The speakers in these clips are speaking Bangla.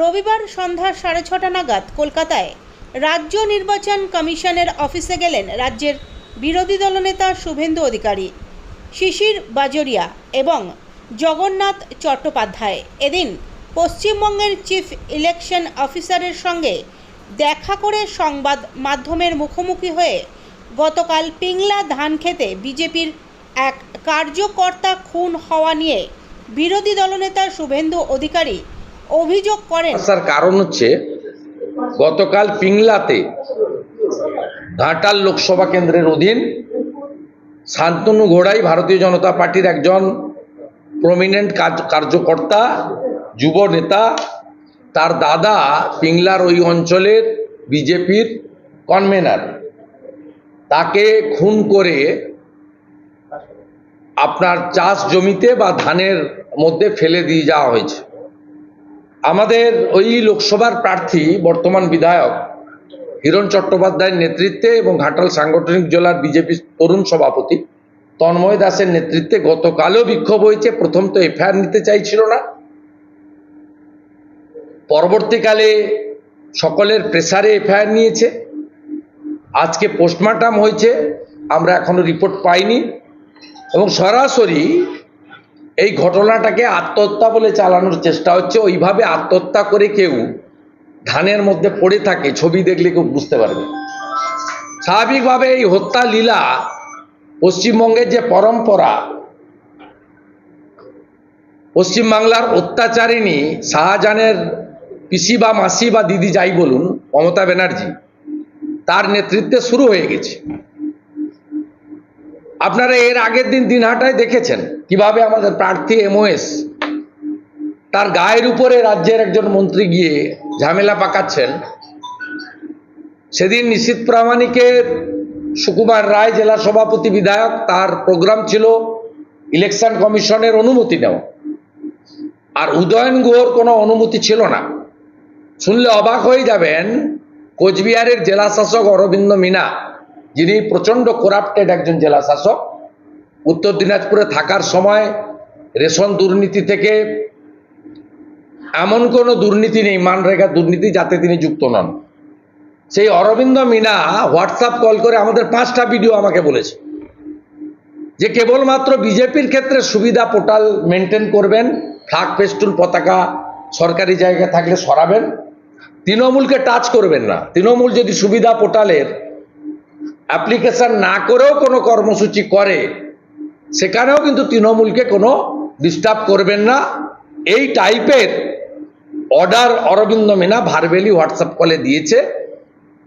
রবিবার সন্ধ্যা সাড়ে ছটা নাগাদ কলকাতায় রাজ্য নির্বাচন কমিশনের অফিসে গেলেন রাজ্যের বিরোধী দলনেতা শুভেন্দু অধিকারী, শিশির বাজরিয়া এবং জগন্নাথ চট্টোপাধ্যায়। এদিন পশ্চিমবঙ্গের চিফ ইলেকশন অফিসারের সঙ্গে দেখা করে সংবাদ মাধ্যমের মুখোমুখি হয়ে গতকাল পিংলা ধান খেতে বিজেপির এক কার্যকর্তা খুন হওয়া নিয়ে বিরোধী দলনেতা শুভেন্দু অধিকারী অভিযোগ করেন। আসার কারণ হচ্ছে গতকাল পিংলাতে ঘাটাল লোকসভা কেন্দ্রের অধীন শান্তনু ঘোড়াই ভারতীয় জনতা পার্টির একজন প্রমিনেন্ট কার্যকর্তা, যুব নেতা, তার দাদা পিংলার ওই অঞ্চলের বিজেপির কনভেনার তাকে খুন করে আপনার চাষ জমিতে বা ধানের মধ্যে ফেলে দিয়ে যাওয়া হয়েছে। আমাদের ওই লোকসভার প্রার্থী বর্তমান বিধায়ক হিরণ চট্টোপাধ্যায়ের নেতৃত্বে এবং ঘাটাল সাংগঠনিক জেলার বিজেপি তরুণ সভাপতি তন্ময় দাসের নেতৃত্বে গতকালও বিক্ষোভ হয়েছে। প্রথম তো এফআইআর নিতে চাইছিল না। পরবর্তীকালে সকলের প্রেসারে এফআইআর নিয়েছে। আজকে পোস্টমর্টম হয়েছে। আমরা এখনও রিপোর্ট পাইনি। এবং সরাসরি এই ঘটনাটাকে আত্মহত্যা বলে চালানোর চেষ্টা হচ্ছে, ওইভাবে আত্মহত্যা করে কেউ ধানের মধ্যে পড়ে থাকে, ছবি দেখলে কেউ বুঝতে পারবে। স্বাভাবিকভাবে এই হত্যা লীলা পশ্চিমবঙ্গের যে পরম্পরা, পশ্চিমবাংলার অত্যাচারিণী শাহজাহানের পিসি বা মাসি বা দিদি যাই বলুন, মমতা ব্যানার্জি, তার নেতৃত্বে শুরু হয়ে গেছে। আপনারা এর আগের দিন দিনহাটায় দেখেছেন। কীভাবে আমাদের প্রার্থী এমওএস তার গায়ের উপরে রাজ্যের একজন মন্ত্রী গিয়ে ঝামেলা পাকাচ্ছেন, সেদিন নিশীত প্রামাণিকের সুকুমার রায় জেলা সভাপতি বিধায়ক তার প্রোগ্রাম ছিল ইলেকশন কমিশনের অনুমতি নেওয়া। আর উদয়ন গুহর কোনো অনুমতি ছিল না। শুনলে অবাক হয়ে যাবেন, কোচবিহারের জেলা শাসক অরবিন্দ মিনা, যিনি প্রচণ্ড করাপ্টেড একজন জেলা শাসক উত্তর দিনাজপুরে থাকার সময় রেশন দুর্নীতি থেকে এমন কোনো দুর্নীতি নেই, মানরেগা দুর্নীতি, যাতে তিনি যুক্ত নন। সেই অরবিন্দ মিনা হোয়াটসঅ্যাপ কল করে আমাদের পাঁচটা ভিডিও আমাকে বলেছে, যে কেবলমাত্র বিজেপির ক্ষেত্রে সুবিধা পোর্টাল মেনটেন করবেন, ফ্লাগ পেস্টুল পতাকা সরকারি জায়গায় থাকলে সরাবেন, তৃণমূলকে টাচ করবেন না। তৃণমূল যদি সুবিধা পোর্টালের অ্যাপ্লিকেশন না করেও কোনো কর্মসূচি করে সেখানেও কিন্তু তৃণমূলকে কোনো ডিস্টার্ব করবেন না। এই টাইপের অর্ডার অরবিন্দ মেনা ভারবেলি হোয়াটসঅ্যাপ কলে দিয়েছে।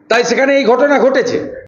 তাই সেখানে এই ঘটনা ঘটেছে।